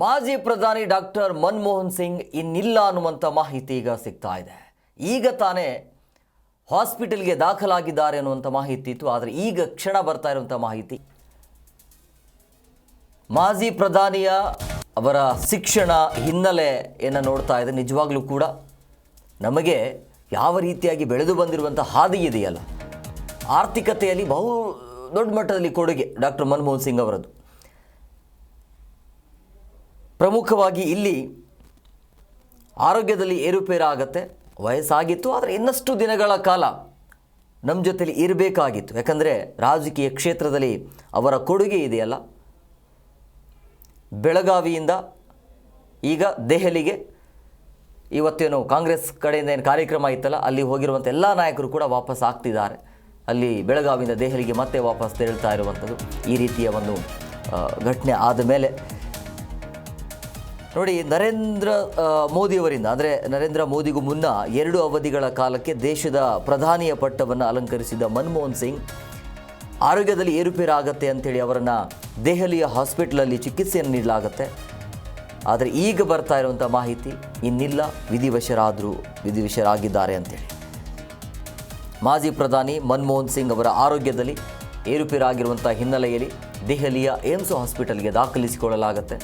ಮಾಜಿ ಪ್ರಧಾನಿ ಡಾಕ್ಟರ್ ಮನಮೋಹನ್ ಸಿಂಗ್ ಇನ್ನಿಲ್ಲ ಅನ್ನುವಂಥ ಮಾಹಿತಿ ಈಗ ಸಿಗ್ತಾ ಇದೆ. ಈಗ ತಾನೇ ಹಾಸ್ಪಿಟಲ್ಗೆ ದಾಖಲಾಗಿದ್ದಾರೆ ಅನ್ನುವಂಥ ಮಾಹಿತಿ ಇತ್ತು, ಆದರೆ ಈಗ ಕ್ಷಣ ಬರ್ತಾ ಇರುವಂಥ ಮಾಹಿತಿ. ಮಾಜಿ ಪ್ರಧಾನಿಯ ಅವರ ಶಿಕ್ಷಣ ಹಿನ್ನೆಲೆಯನ್ನು ನೋಡ್ತಾ ಇದೆ, ನಿಜವಾಗ್ಲೂ ಕೂಡ ನಮಗೆ ಯಾವ ರೀತಿಯಾಗಿ ಬೆಳೆದು ಬಂದಿರುವಂಥ ಹಾದಿ ಇದೆಯಲ್ಲ? ಆರ್ಥಿಕತೆಯಲ್ಲಿ ಬಹು ದೊಡ್ಡ ಮಟ್ಟದಲ್ಲಿ ಕೊಡುಗೆ ಡಾಕ್ಟರ್ ಮನಮೋಹನ್ ಸಿಂಗ್ ಅವರದ್ದು. ಪ್ರಮುಖವಾಗಿ ಇಲ್ಲಿ ಆರೋಗ್ಯದಲ್ಲಿ ಏರುಪೇರಾಗತ್ತೆ, ವಯಸ್ಸಾಗಿತ್ತು, ಆದರೆ ಇನ್ನಷ್ಟು ದಿನಗಳ ಕಾಲ ನಮ್ಮ ಜೊತೆಲಿ ಇರಬೇಕಾಗಿತ್ತು. ಯಾಕಂದರೆ ರಾಜಕೀಯ ಕ್ಷೇತ್ರದಲ್ಲಿ ಅವರ ಕೊಡುಗೆ ಇದೆಯಲ್ಲ. ಬೆಳಗಾವಿಯಿಂದ ಈಗ ದೆಹಲಿಗೆ ಇವತ್ತೇನು ಕಾಂಗ್ರೆಸ್ ಕಡೆಯಿಂದ ಏನು ಕಾರ್ಯಕ್ರಮ ಇತ್ತಲ್ಲ, ಅಲ್ಲಿ ಹೋಗಿರುವಂಥ ಎಲ್ಲ ನಾಯಕರು ಕೂಡ ವಾಪಸ್ ಆಗ್ತಿದ್ದಾರೆ. ಅಲ್ಲಿ ಬೆಳಗಾವಿಯಿಂದ ದೆಹಲಿಗೆ ಮತ್ತೆ ವಾಪಸ್ ತೆರಳ್ತಾ ಇರುವಂಥದ್ದು ಈ ರೀತಿಯ ಒಂದು ಘಟನೆ ಆದ ಮೇಲೆ ನೋಡಿ, ನರೇಂದ್ರ ಮೋದಿಯವರಿಂದ, ಅಂದರೆ ನರೇಂದ್ರ ಮೋದಿಗೂ ಮುನ್ನ ಎರಡು ಅವಧಿಗಳ ಕಾಲಕ್ಕೆ ದೇಶದ ಪ್ರಧಾನಿಯ ಪಟ್ಟವನ್ನು ಅಲಂಕರಿಸಿದ ಮನಮೋಹನ್ ಸಿಂಗ್ ಆರೋಗ್ಯದಲ್ಲಿ ಏರುಪೇರು ಆಗತ್ತೆ ಅಂತೇಳಿ ಅವರನ್ನು ದೆಹಲಿಯ ಹಾಸ್ಪಿಟ್ಲಲ್ಲಿ ಚಿಕಿತ್ಸೆಯನ್ನು ನೀಡಲಾಗತ್ತೆ. ಆದರೆ ಈಗ ಬರ್ತಾ ಇರುವಂಥ ಮಾಹಿತಿ ಇನ್ನಿಲ್ಲ, ವಿಧಿವಶರಾದರೂ, ವಿಧಿವಶರಾಗಿದ್ದಾರೆ ಅಂತೇಳಿ. ಮಾಜಿ ಪ್ರಧಾನಿ ಮನಮೋಹನ್ ಸಿಂಗ್ ಅವರ ಆರೋಗ್ಯದಲ್ಲಿ ಏರುಪೇರಾಗಿರುವಂಥ ಹಿನ್ನೆಲೆಯಲ್ಲಿ ದೆಹಲಿಯ ಏಮ್ಸ್ ಹಾಸ್ಪಿಟಲ್ಗೆ ದಾಖಲಿಸಿಕೊಳ್ಳಲಾಗತ್ತೆ.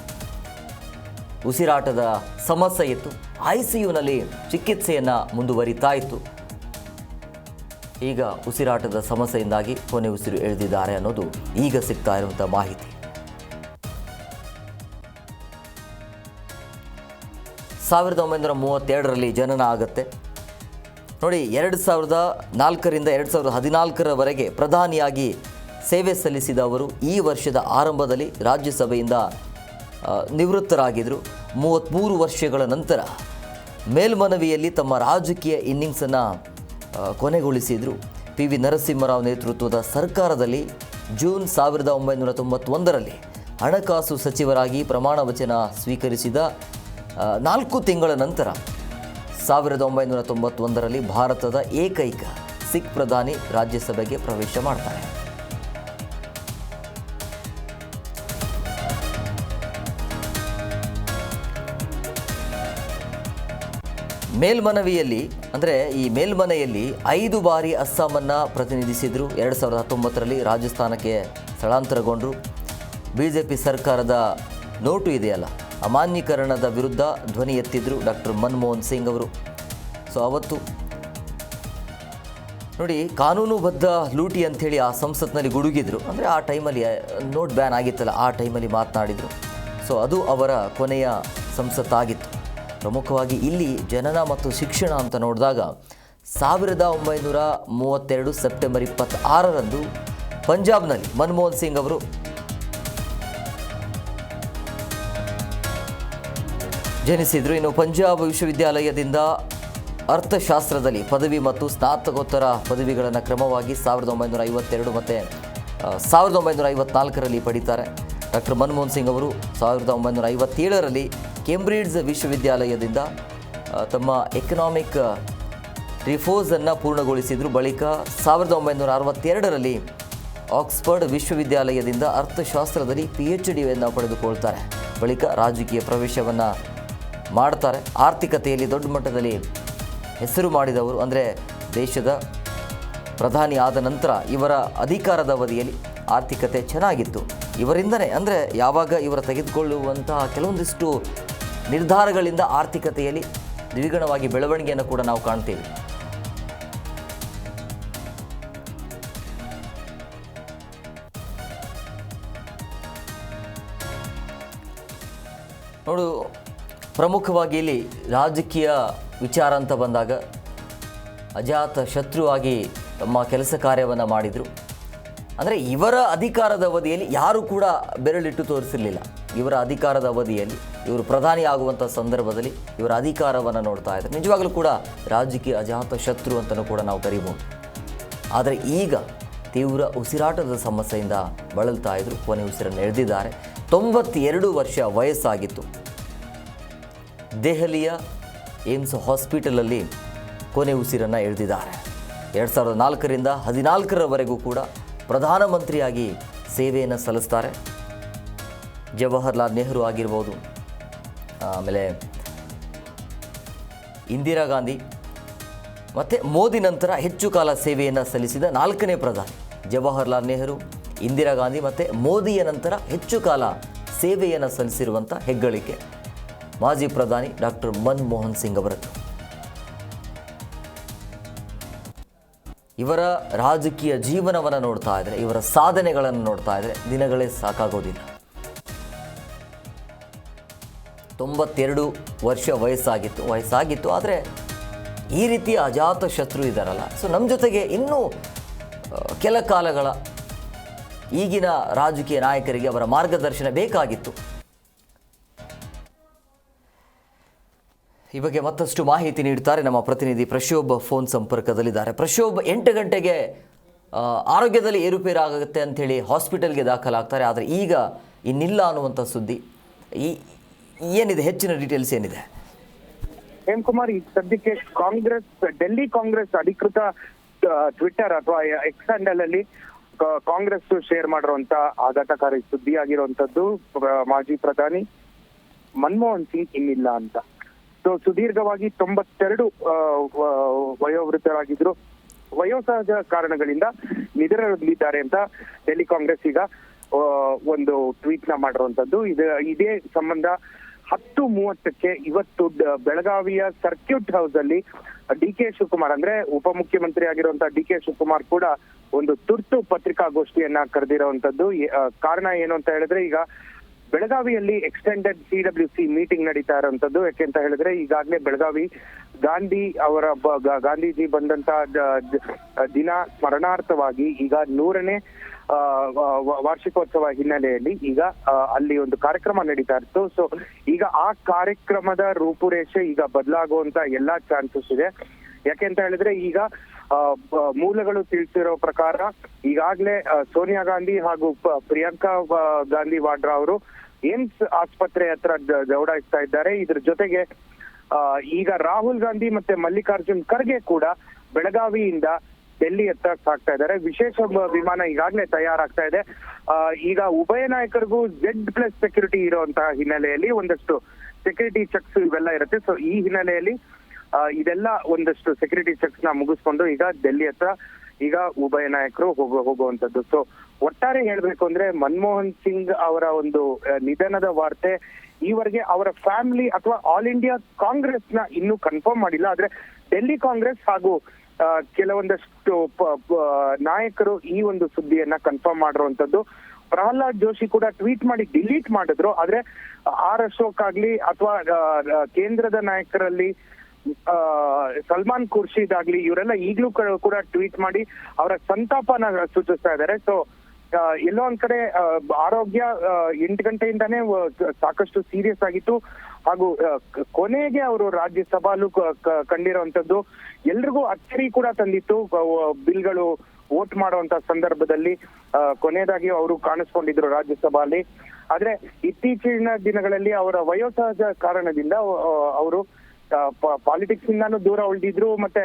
ಉಸಿರಾಟದ ಸಮಸ್ಯೆ ಇತ್ತು. ಐ ಸಿ ಯುನಲ್ಲಿ ಚಿಕಿತ್ಸೆಯನ್ನು ಮುಂದುವರಿತಾ ಇತ್ತು. ಈಗ ಉಸಿರಾಟದ ಸಮಸ್ಯೆಯಿಂದಾಗಿ ಕೊನೆ ಉಸಿರು ಎಳೆದಿದ್ದಾರೆ ಅನ್ನೋದು ಈಗ ಸಿಗ್ತಾ ಇರುವಂಥ ಮಾಹಿತಿ. ಸಾವಿರದ ಒಂಬೈನೂರ ಮೂವತ್ತೆರಡರಲ್ಲಿ ಜನನ ಆಗುತ್ತೆ. ನೋಡಿ, ಎರಡು ಸಾವಿರದ ನಾಲ್ಕರಿಂದ ಎರಡು ಸಾವಿರದ ಹದಿನಾಲ್ಕರವರೆಗೆ ಪ್ರಧಾನಿಯಾಗಿ ಸೇವೆ ಸಲ್ಲಿಸಿದ ಅವರು ಈ ವರ್ಷದ ಆರಂಭದಲ್ಲಿ ರಾಜ್ಯಸಭೆಯಿಂದ ನಿವೃತ್ತರಾಗಿದ್ದರು ಮೂವತ್ತ್ಮೂರು ವರ್ಷಗಳ ನಂತರ ಮೇಲ್ಮನವಿಯಲ್ಲಿ ತಮ್ಮ ರಾಜಕೀಯ ಇನ್ನಿಂಗ್ಸನ್ನು ಕೊನೆಗೊಳಿಸಿದರು. ಪಿ. ವಿ. ನರಸಿಂಹರಾವ್ ನೇತೃತ್ವದ ಸರ್ಕಾರದಲ್ಲಿ ಜೂನ್ ಸಾವಿರದ ಒಂಬೈನೂರ ತೊಂಬತ್ತೊಂದರಲ್ಲಿ ಹಣಕಾಸು ಸಚಿವರಾಗಿ ಪ್ರಮಾಣ ವಚನ ಸ್ವೀಕರಿಸಿದ ನಾಲ್ಕು ತಿಂಗಳ ನಂತರ ಸಾವಿರದ ಒಂಬೈನೂರ ತೊಂಬತ್ತೊಂದರಲ್ಲಿ ಭಾರತದ ಏಕೈಕ ಸಿಖ್ ಪ್ರಧಾನಿ ರಾಜ್ಯಸಭೆಗೆ ಪ್ರವೇಶ ಮಾಡ್ತಾರೆ. ಮೇಲ್ಮನವಿಯಲ್ಲಿ, ಅಂದರೆ ಈ ಮೇಲ್ಮನೆಯಲ್ಲಿ ಐದು ಬಾರಿ ಅಸ್ಸಾಮನ್ನು ಪ್ರತಿನಿಧಿಸಿದರು. ಎರಡು ಸಾವಿರದ ಹತ್ತೊಂಬತ್ತರಲ್ಲಿ ರಾಜಸ್ಥಾನಕ್ಕೆ ಸ್ಥಳಾಂತರಗೊಂಡರು. ಬಿ ಜೆ ಪಿ ಸರ್ಕಾರದ ನೋಟು ಇದೆಯಲ್ಲ, ಅಮಾನ್ಯೀಕರಣದ ವಿರುದ್ಧ ಧ್ವನಿ ಎತ್ತಿದ್ರು ಡಾಕ್ಟರ್ ಮನಮೋಹನ್ ಸಿಂಗ್ ಅವರು. ಸೊ, ಅವತ್ತು ನೋಡಿ, ಕಾನೂನುಬದ್ಧ ಲೂಟಿ ಅಂಥೇಳಿ ಆ ಸಂಸತ್ನಲ್ಲಿ ಗುಡುಗಿದ್ರು. ಅಂದರೆ ಆ ಟೈಮಲ್ಲಿ ನೋಟ್ ಬ್ಯಾನ್ ಆಗಿತ್ತಲ್ಲ, ಆ ಟೈಮಲ್ಲಿ ಮಾತನಾಡಿದರು. ಸೊ, ಅದು ಅವರ ಕೊನೆಯ ಸಂಸತ್ತಾಗಿತ್ತು. ಪ್ರಮುಖವಾಗಿ ಇಲ್ಲಿ ಜನನ ಮತ್ತು ಶಿಕ್ಷಣ ಅಂತ ನೋಡಿದಾಗ ಸಾವಿರದ ಒಂಬೈನೂರ ಮೂವತ್ತೆರಡು ಸೆಪ್ಟೆಂಬರ್ ಇಪ್ಪತ್ತಾರರಂದು ಪಂಜಾಬ್ನಲ್ಲಿ ಮನಮೋಹನ್ ಸಿಂಗ್ ಅವರು ಜನಿಸಿದರು. ಇನ್ನು ಪಂಜಾಬ್ ವಿಶ್ವವಿದ್ಯಾಲಯದಿಂದ ಅರ್ಥಶಾಸ್ತ್ರದಲ್ಲಿ ಪದವಿ ಮತ್ತು ಸ್ನಾತಕೋತ್ತರ ಪದವಿಗಳನ್ನು ಕ್ರಮವಾಗಿ ಸಾವಿರದ ಒಂಬೈನೂರ ಐವತ್ತೆರಡು ಮತ್ತು ಸಾವಿರದ ಒಂಬೈನೂರ ಐವತ್ನಾಲ್ಕರಲ್ಲಿ ಪಡೀತಾರೆ. ಡಾಕ್ಟರ್ ಮನಮೋಹನ್ ಸಿಂಗ್ ಅವರು ಸಾವಿರದ ಒಂಬೈನೂರ ಐವತ್ತೇಳರಲ್ಲಿ ಕೇಂಬ್ರಿಡ್ಜ್ ವಿಶ್ವವಿದ್ಯಾಲಯದಿಂದ ತಮ್ಮ ಎಕನಾಮಿಕ್ ರಿಫೋರ್ಸನ್ನು ಪೂರ್ಣಗೊಳಿಸಿದರು. ಬಳಿಕ ಸಾವಿರದ ಒಂಬೈನೂರ ಅರವತ್ತೆರಡರಲ್ಲಿ ಆಕ್ಸ್ಫರ್ಡ್ ವಿಶ್ವವಿದ್ಯಾಲಯದಿಂದ ಅರ್ಥಶಾಸ್ತ್ರದಲ್ಲಿ ಪಿ ಎಚ್ ಡಿಯನ್ನು ಪಡೆದುಕೊಳ್ತಾರೆ. ಬಳಿಕ ರಾಜಕೀಯ ಪ್ರವೇಶವನ್ನು ಮಾಡ್ತಾರೆ. ಆರ್ಥಿಕತೆಯಲ್ಲಿ ದೊಡ್ಡ ಮಟ್ಟದಲ್ಲಿ ಹೆಸರು ಮಾಡಿದವರು, ಅಂದರೆ ದೇಶದ ಪ್ರಧಾನಿ ಆದ ನಂತರ ಇವರ ಅಧಿಕಾರದ ಅವಧಿಯಲ್ಲಿ ಆರ್ಥಿಕತೆ ಚೆನ್ನಾಗಿತ್ತು. ಇವರಿಂದನೇ, ಅಂದರೆ ಯಾವಾಗ ಇವರು ತೆಗೆದುಕೊಳ್ಳುವಂತಹ ಕೆಲವೊಂದಿಷ್ಟು ನಿರ್ಧಾರಗಳಿಂದ ಆರ್ಥಿಕತೆಯಲ್ಲಿ ದ್ವಿಗುಣವಾಗಿ ಬೆಳವಣಿಗೆಯನ್ನು ಕೂಡ ನಾವು ಕಾಣ್ತೇವೆ. ನೋಡು, ಪ್ರಮುಖವಾಗಿ ಇಲ್ಲಿ ರಾಜಕೀಯ ವಿಚಾರ ಅಂತ ಬಂದಾಗ ಅಜಾತ ಶತ್ರುವಾಗಿ ತಮ್ಮ ಕೆಲಸ ಕಾರ್ಯವನ್ನು ಮಾಡಿದರು. ಅಂದರೆ ಇವರ ಅಧಿಕಾರದ ಅವಧಿಯಲ್ಲಿ ಯಾರೂ ಕೂಡ ಬೆರಳಿಟ್ಟು ತೋರಿಸಿರಲಿಲ್ಲ. ಇವರ ಅಧಿಕಾರದ ಅವಧಿಯಲ್ಲಿ, ಇವರು ಪ್ರಧಾನಿ ಆಗುವಂಥ ಸಂದರ್ಭದಲ್ಲಿ ಇವರ ಅಧಿಕಾರವನ್ನು ನೋಡ್ತಾ ಇದ್ದಾರೆ. ನಿಜವಾಗಲೂ ಕೂಡ ರಾಜಕೀಯ ಅಜಾತ ಶತ್ರು ಅಂತಲೂ ಕೂಡ ನಾವು ಕರಿಬೋದು ಆದರೆ ಈಗ ತೀವ್ರ ಉಸಿರಾಟದ ಸಮಸ್ಯೆಯಿಂದ ಬಳಲ್ತಾ ಇದ್ರು ಕೊನೆ ಉಸಿರನ್ನು ಎಳೆದಿದ್ದಾರೆ. ತೊಂಬತ್ತೆರಡು ವರ್ಷ ವಯಸ್ಸಾಗಿತ್ತು. ದೆಹಲಿಯ ಏಮ್ಸ್ ಹಾಸ್ಪಿಟಲಲ್ಲಿ ಕೊನೆ ಉಸಿರನ್ನು ಎಳೆದಿದ್ದಾರೆ. ಎರಡು ಸಾವಿರದ ನಾಲ್ಕರಿಂದ ಹದಿನಾಲ್ಕರವರೆಗೂ ಕೂಡ ಪ್ರಧಾನಮಂತ್ರಿಯಾಗಿ ಸೇವೆಯನ್ನು ಸಲ್ಲಿಸ್ತಾರೆ. ಜವಾಹರ್ಲಾಲ್ ನೆಹರು ಆಗಿರ್ಬೋದು. ಆಮೇಲೆ ಇಂದಿರಾ ಗಾಂಧಿ, ಮತ್ತು ಮೋದಿ ನಂತರ ಹೆಚ್ಚು ಕಾಲ ಸೇವೆಯನ್ನು ಸಲ್ಲಿಸಿದ ನಾಲ್ಕನೇ ಪ್ರಧಾನಿ ಜವಾಹರ್ಲಾಲ್ ನೆಹರು, ಇಂದಿರಾ ಗಾಂಧಿ ಮತ್ತು ಮೋದಿಯ ನಂತರ ಹೆಚ್ಚು ಕಾಲ ಸೇವೆಯನ್ನು ಸಲ್ಲಿಸಿರುವಂಥ ಹೆಗ್ಗಳಿಕೆ ಮಾಜಿ ಪ್ರಧಾನಿ ಡಾಕ್ಟರ್ ಮನಮೋಹನ್ ಸಿಂಗ್ ಅವರದ್ದು ಇವರ ರಾಜಕೀಯ ಜೀವನವನ್ನು ನೋಡ್ತಾ ಇದ್ದರೆ ಇವರ ಸಾಧನೆಗಳನ್ನು ನೋಡ್ತಾ ಇದ್ದರೆ ದಿನಗಳೇ ಸಾಕಾಗೋದಿಲ್ಲ. ತೊಂಬತ್ತೆರಡು ವರ್ಷ ವಯಸ್ಸಾಗಿತ್ತು ವಯಸ್ಸಾಗಿತ್ತು, ಆದರೆ ಈ ರೀತಿ ಅಜಾತ ಶತ್ರು ಇದ್ದಾರಲ್ಲ ಸೊ ನಮ್ಮ ಜೊತೆಗೆ ಇನ್ನೂ ಕೆಲ ಕಾಲಗಳ ಈಗಿನ ರಾಜಕೀಯ ನಾಯಕರಿಗೆ ಅವರ ಮಾರ್ಗದರ್ಶನ ಬೇಕಾಗಿತ್ತು. ಈ ಬಗ್ಗೆ ಮತ್ತಷ್ಟು ಮಾಹಿತಿ ನೀಡುತ್ತಾರೆ ನಮ್ಮ ಪ್ರತಿನಿಧಿ ಪ್ರಶೋಭ್ ಫೋನ್ ಸಂಪರ್ಕದಲ್ಲಿದ್ದಾರೆ. ಪ್ರಶೋಭ್, ಎಂಟು ಗಂಟೆಗೆ ಆರೋಗ್ಯದಲ್ಲಿ ಏರುಪೇರಾಗುತ್ತೆ ಅಂಥೇಳಿ ಹಾಸ್ಪಿಟಲ್ಗೆ ದಾಖಲಾಗ್ತಾರೆ. ಆದರೆ ಈಗ ಇನ್ನಿಲ್ಲ ಅನ್ನುವಂಥ ಸುದ್ದಿ. ಈ ಏನಿದೆ? ಹೆಚ್ಚಿನ ಡೀಟೇಲ್ಸ್ ಏನಿದೆ? ಕುಮಾರ್, ಈ ಸದ್ಯಕ್ಕೆ ಕಾಂಗ್ರೆಸ್, ಡೆಲ್ಲಿ ಕಾಂಗ್ರೆಸ್ ಅಧಿಕೃತ ಟ್ವಿಟರ್ ಅಥವಾ ಎಕ್ಸ್ ಹ್ಯಾಂಡಲ್ ಅಲ್ಲಿ ಕಾಂಗ್ರೆಸ್ ಶೇರ್ ಮಾಡಿರುವಂತ ಆಘಾತಕಾರಿ ಸುದ್ದಿ ಆಗಿರುವಂತದ್ದು ಮಾಜಿ ಪ್ರಧಾನಿ ಮನಮೋಹನ್ ಸಿಂಗ್ ಇನ್ನಿಲ್ಲ ಅಂತ. ಸೊ ಸುದೀರ್ಘವಾಗಿ ತೊಂಬತ್ತೆರಡು ವಯೋವೃದ್ಧರಾಗಿದ್ರು. ವಯೋಸಹಜ ಕಾರಣಗಳಿಂದ ನಿಧನರಾಗಲಿದ್ದಾರೆ ಅಂತ ಡೆಲ್ಲಿ ಕಾಂಗ್ರೆಸ್ ಈಗ ಒಂದು ಟ್ವೀಟ್ನ ಮಾಡಿರುವಂತದ್ದು ಇದೇ ಸಂಬಂಧ ಹತ್ತು ಮೂವತ್ತಕ್ಕೆ ಇವತ್ತು ಬೆಳಗಾವಿಯ ಸರ್ಕ್ಯೂಟ್ ಹೌಸ್ ಅಲ್ಲಿ ಡಿ ಕೆ ಶಿವಕುಮಾರ್, ಅಂದ್ರೆ ಉಪಮುಖ್ಯಮಂತ್ರಿ ಆಗಿರುವಂತಹ ಡಿ ಕೆ ಶಿವಕುಮಾರ್ ಕೂಡ ಒಂದು ತುರ್ತು ಪತ್ರಿಕಾಗೋಷ್ಠಿಯನ್ನ ಕರೆದಿರುವಂತದ್ದು ಕಾರಣ ಏನು ಅಂತ ಹೇಳಿದ್ರೆ ಈಗ ಬೆಳಗಾವಿಯಲ್ಲಿ extended C W C meeting ನಡೀತಾ ಇರುವಂತದ್ದು ಯಾಕೆ ಅಂತ ಹೇಳಿದ್ರೆ ಈಗಾಗಲೇ ಬೆಳಗಾವಿ ಗಾಂಧಿ ಅವರ ಗಾಂಧೀಜಿ ಬಂದಂತ ದಿನ ಸ್ಮರಣಾರ್ಥವಾಗಿ ಈಗ ನೂರನೇ ವಾರ್ಷಿಕೋತ್ಸವ ಹಿನ್ನೆಲೆಯಲ್ಲಿ ಈಗ ಅಲ್ಲಿ ಒಂದು ಕಾರ್ಯಕ್ರಮ ನಡೀತಾ ಇತ್ತು. ಸೊ ಈಗ ಆ ಕಾರ್ಯಕ್ರಮದ ರೂಪುರೇಷೆ ಈಗ ಬದಲಾಗುವಂತ ಎಲ್ಲಾ ಚಾನ್ಸಸ್ ಇದೆ. ಯಾಕೆ ಅಂತ ಹೇಳಿದ್ರೆ ಈಗ ಮೂಲಗಳು ತಿಳಿಸಿರೋ ಪ್ರಕಾರ ಈಗಾಗ್ಲೇ ಸೋನಿಯಾ ಗಾಂಧಿ ಹಾಗೂ ಪ್ರಿಯಾಂಕಾ ಗಾಂಧಿ ವಾಡ್ರಾ ಅವರು ಏಮ್ಸ್ ಆಸ್ಪತ್ರೆ ಹತ್ರ ದೌಡಾಯಿಸ್ತಾ ಇದ್ದಾರೆ. ಇದ್ರ ಜೊತೆಗೆ ಈಗ ರಾಹುಲ್ ಗಾಂಧಿ ಮತ್ತೆ ಮಲ್ಲಿಕಾರ್ಜುನ್ ಖರ್ಗೆ ಕೂಡ ಬೆಳಗಾವಿಯಿಂದ ಡೆಲ್ಲಿ ಹತ್ರ ಸಾಕ್ತಾ ಇದ್ದಾರೆ. ವಿಶೇಷ ವಿಮಾನ ಈಗಾಗಲೇ ತಯಾರಾಗ್ತಾ ಇದೆ. ಈಗ ಉಭಯ ನಾಯಕರಿಗೂ ಜೆಡ್ ಪ್ಲಸ್ ಸೆಕ್ಯೂರಿಟಿ ಇರುವಂತಹ ಹಿನ್ನೆಲೆಯಲ್ಲಿ ಒಂದಷ್ಟು ಸೆಕ್ಯೂರಿಟಿ ಚೆಕ್ಸ್ ಇವೆಲ್ಲ ಇರುತ್ತೆ. ಸೊ ಈ ಹಿನ್ನೆಲೆಯಲ್ಲಿ ಇದೆಲ್ಲ ಒಂದಷ್ಟು ಸೆಕ್ಯೂರಿಟಿ ಚೆಕ್ಸ್ನ ಮುಗಿಸ್ಕೊಂಡು ಈಗ ಡೆಲ್ಲಿ ಹತ್ರ ಈಗ ಉಭಯ ನಾಯಕರು ಹೋಗೋ ಹೋಗುವಂತದ್ದು ಸೊ ಒಟ್ಟಾರೆ ಹೇಳ್ಬೇಕು ಅಂದ್ರೆ ಮನಮೋಹನ್ ಸಿಂಗ್ ಅವರ ಒಂದು ನಿಧನದ ವಾರ್ತೆ ಈವರೆಗೆ ಅವರ ಫ್ಯಾಮಿಲಿ ಅಥವಾ ಆಲ್ ಇಂಡಿಯಾ ಕಾಂಗ್ರೆಸ್ನ ಇನ್ನೂ ಕನ್ಫರ್ಮ್ ಮಾಡಿಲ್ಲ. ಆದ್ರೆ ಡೆಲ್ಲಿ ಕಾಂಗ್ರೆಸ್ ಹಾಗೂ ಕೆಲವೊಂದಷ್ಟು ನಾಯಕರು ಈ ಒಂದು ಸುದ್ದಿಯನ್ನ ಕನ್ಫರ್ಮ್ ಮಾಡಿರುವಂತದ್ದು ಪ್ರಹ್ಲಾದ್ ಜೋಶಿ ಕೂಡ ಟ್ವೀಟ್ ಮಾಡಿ ಡಿಲೀಟ್ ಮಾಡಿದ್ರು. ಆದ್ರೆ, ಆರ್ ಅಶೋಕ್ ಆಗ್ಲಿ ಅಥವಾ ಕೇಂದ್ರದ ನಾಯಕರಲ್ಲಿ ಸಲ್ಮಾನ್ ಖುರ್ಷಿದ್ ಆಗ್ಲಿ, ಇವರೆಲ್ಲ ಈಗಲೂ ಕೂಡ ಟ್ವೀಟ್ ಮಾಡಿ ಅವರ ಸಂತಾಪನ ಸೂಚಿಸ್ತಾ ಇದ್ದಾರೆ. ಸೊ ಎಲ್ಲೋ ಒಂದ್ ಕಡೆ ಆರೋಗ್ಯ ಎಂಟು ಗಂಟೆಯಿಂದಾನೇ ಸಾಕಷ್ಟು ಸೀರಿಯಸ್ ಆಗಿತ್ತು. ಹಾಗೂ ಕೊನೆಗೆ ಅವರು ರಾಜ್ಯಸಭಾಲು ಕಂಡಿರುವಂತದ್ದು ಎಲ್ರಿಗೂ ಅಚ್ಚರಿ ಕೂಡ ತಂದಿತ್ತು. ಬಿಲ್ಗಳು ವೋಟ್ ಮಾಡುವಂತ ಸಂದರ್ಭದಲ್ಲಿ ಕೊನೆಯದಾಗಿ ಅವರು ಕಾಣಿಸ್ಕೊಂಡಿದ್ರು ರಾಜ್ಯಸಭಾಲಿ. ಆದ್ರೆ ಇತ್ತೀಚಿನ ದಿನಗಳಲ್ಲಿ ಅವರ ವಯೋಸಹಜ ಕಾರಣದಿಂದ ಅವರು ಪಾಲಿಟಿಕ್ಸ್ ಇಂದಾನು ದೂರ ಉಳಿದಿದ್ರು ಮತ್ತೆ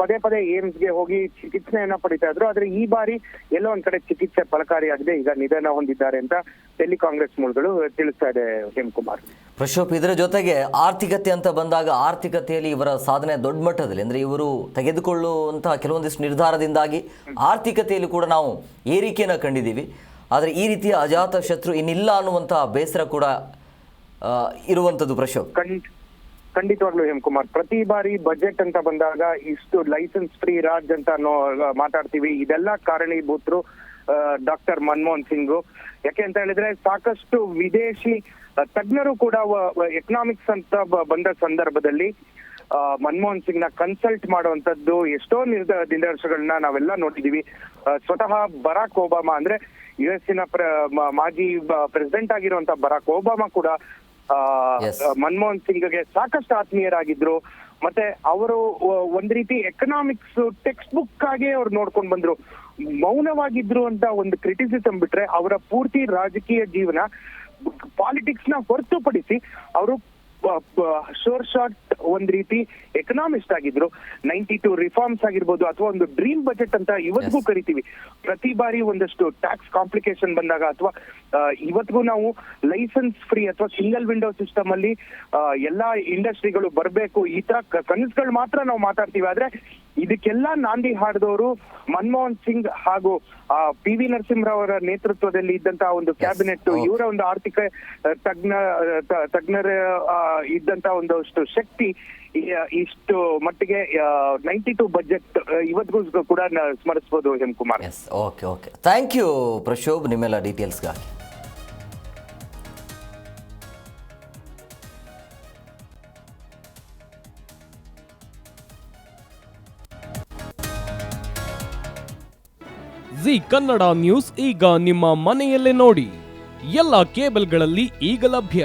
ಪದೇ ಪದೇ ಏಮ್ಸ್ಗೆ ಹೋಗಿ ಚಿಕಿತ್ಸೆಯನ್ನ ಪಡಿತಾ ಇದ್ರು. ಆದ್ರೆ ಈ ಬಾರಿ ಎಲ್ಲೋ ಒಂದ್ ಕಡೆ ಚಿಕಿತ್ಸೆ ಫಲಕಾರಿಯಾಗಿದೆ ಈಗ ನಿಧನ ಹೊಂದಿದ್ದಾರೆ ಅಂತ ಡೆಲ್ಲಿ ಕಾಂಗ್ರೆಸ್ ಮೂಲಗಳು ತಿಳಿಸ್ತಾ ಇದೆ ಹೇಮಕುಮಾರ್. ಪ್ರಶೋಪ್ ಇದರ ಜೊತೆಗೆ ಆರ್ಥಿಕತೆ ಅಂತ ಬಂದಾಗ ಆರ್ಥಿಕತೆಯಲ್ಲಿ ಇವರ ಸಾಧನೆ ದೊಡ್ಡ ಮಟ್ಟದಲ್ಲಿ ಅಂದ್ರೆ ಇವರು ತೆಗೆದುಕೊಳ್ಳುವಂತಹ ಕೆಲವೊಂದಿಷ್ಟು ನಿರ್ಧಾರದಿಂದಾಗಿ ಆರ್ಥಿಕತೆಯಲ್ಲಿ ಕೂಡ ನಾವು ಏರಿಕೆಯನ್ನು ಕಂಡಿದ್ದೀವಿ. ಆದರೆ ಈ ರೀತಿಯ ಅಜಾತ ಶತ್ರು ಇನ್ನಿಲ್ಲ ಅನ್ನುವಂತಹ ಬೇಸರ ಕೂಡ ಇರುವಂತದ್ದು ಇರುವಂಥದ್ದು ಖಂಡ್ ಖಂಡಿತವಾಗ್ಲೂ ಹೇಮಕುಮಾರ್ ಪ್ರತಿ ಬಾರಿ ಬಜೆಟ್ ಅಂತ ಬಂದಾಗ ಇಷ್ಟು ಲೈಸೆನ್ಸ್ ಫ್ರೀ ರಾಜ್ ಅಂತ ಮಾತಾಡ್ತೀವಿ ಇದೆಲ್ಲ ಕಾರಣೀಭೂತರು ಡಾಕ್ಟರ್ ಮನಮೋಹನ್ ಸಿಂಗ್ ಯಾಕೆ ಅಂತ ಹೇಳಿದ್ರೆ ಸಾಕಷ್ಟು ವಿದೇಶಿ ತಜ್ಞರು ಕೂಡ ಎಕನಾಮಿಕ್ಸ್ ಅಂತ ಬಂದ ಸಂದರ್ಭದಲ್ಲಿ ಮನಮೋಹನ್ ಸಿಂಗ್ನ ಕನ್ಸಲ್ಟ್ ಮಾಡುವಂತದ್ದು ಎಷ್ಟೋ ನಿರ್ದ ನಿದರ್ಶಗಳನ್ನ ನಾವೆಲ್ಲ ನೋಡಿದೀವಿ ಸ್ವತಃ ಬರಾಕ್ ಒಬಾಮಾ ಅಂದ್ರೆ ಯು ಎಸ್ನ ಮಾಜಿ ಪ್ರೆಸಿಡೆಂಟ್ ಆಗಿರುವಂತ ಬರಾಕ್ ಒಬಾಮಾ ಕೂಡ. ಮನಮೋಹನ್ ಸಿಂಗ್ಗೆ ಸಾಕಷ್ಟು ಆತ್ಮೀಯರಾಗಿದ್ರು. ಮತ್ತೆ ಅವರು ಒಂದ್ ರೀತಿ ಎಕನಾಮಿಕ್ಸ್ ಟೆಕ್ಸ್ಟ್ ಬುಕ್ ಆಗಿ ಅವ್ರು ನೋಡ್ಕೊಂಡು ಬಂದ್ರು. ಮೌನವಾಗಿದ್ರು ಅಂತ ಒಂದು ಕ್ರಿಟಿಸಿಸಮ್ ಬಿಟ್ರೆ ಅವರ ಪೂರ್ತಿ ರಾಜಕೀಯ ಜೀವನ ಪಾಲಿಟಿಕ್ಸ್ನ ಹೊರತುಪಡಿಸಿ ಅವರು ಶೋರ್ ಶಾಟ್ ಒಂದ್ ರೀತಿ ಎಕನಾಮಿಸ್ಟ್ ಆಗಿದ್ರು ನೈಂಟಿ ಟು ರಿಫಾರ್ಮ್ಸ್ ಆಗಿರ್ಬೋದು ಅಥವಾ ಒಂದು ಡ್ರೀಮ್ ಬಜೆಟ್ ಅಂತ ಇವತ್ತಿಗೂ. ಕರಿತೀವಿ ಪ್ರತಿ ಬಾರಿ ಒಂದಷ್ಟು ಟ್ಯಾಕ್ಸ್ ಕಾಂಪ್ಲಿಕೇಶನ್ ಬಂದಾಗ ಅಥವಾ ಇವತ್ತಿಗೂ ನಾವು ಲೈಸೆನ್ಸ್ ಫ್ರೀ ಅಥವಾ ಸಿಂಗಲ್ ವಿಂಡೋ ಸಿಸ್ಟಮ್ ಅಲ್ಲಿ ಆ, ಎಲ್ಲಾ ಇಂಡಸ್ಟ್ರಿಗಳು ಬರಬೇಕು ಈ ತರ ಕನಸುಗಳು ಮಾತ್ರ ನಾವು ಮಾತಾಡ್ತೀವಿ ಆದ್ರೆ ಇದಕ್ಕೆಲ್ಲ ನಾಂದಿ ಹಾಡಿದವರು ಮನಮೋಹನ್ ಸಿಂಗ್ ಹಾಗೂ ಪಿ ವಿ ನರಸಿಂಹರಾವ್ ಅವರ ನೇತೃತ್ವದಲ್ಲಿ ಇದ್ದಂತಹ ಒಂದು ಕ್ಯಾಬಿನೆಟ್. ಇವರ ಒಂದು ಆರ್ಥಿಕ ಆ, ತಜ್ಞ ಆ, ತಜ್ಞರ ಆ, ಇದ್ದಂತಹ ಒಂದಷ್ಟು ಶಕ್ತಿ ಆ, ಇಷ್ಟು ಮಟ್ಟಿಗೆ ನೈಂಟಿ ಟು ಬಜೆಟ್ ಇವತ್ತಿಗೂ ಕೂಡ ಸ್ಮರಿಸಬಹುದು Hemakumar S okay okay thank you Prashobh ನಿಮ್ಮೆಲ್ಲ ಡೀಟೇಲ್ಸ್ಗಾಗಿ ಜಿ ಕನ್ನಡ ನ್ಯೂಸ್ ಈಗ ನಿಮ್ಮ ಮನೆಯಲ್ಲೇ ನೋಡಿ. ಎಲ್ಲ ಕೇಬಲ್ಗಳಲ್ಲಿ ಈಗ ಲಭ್ಯ.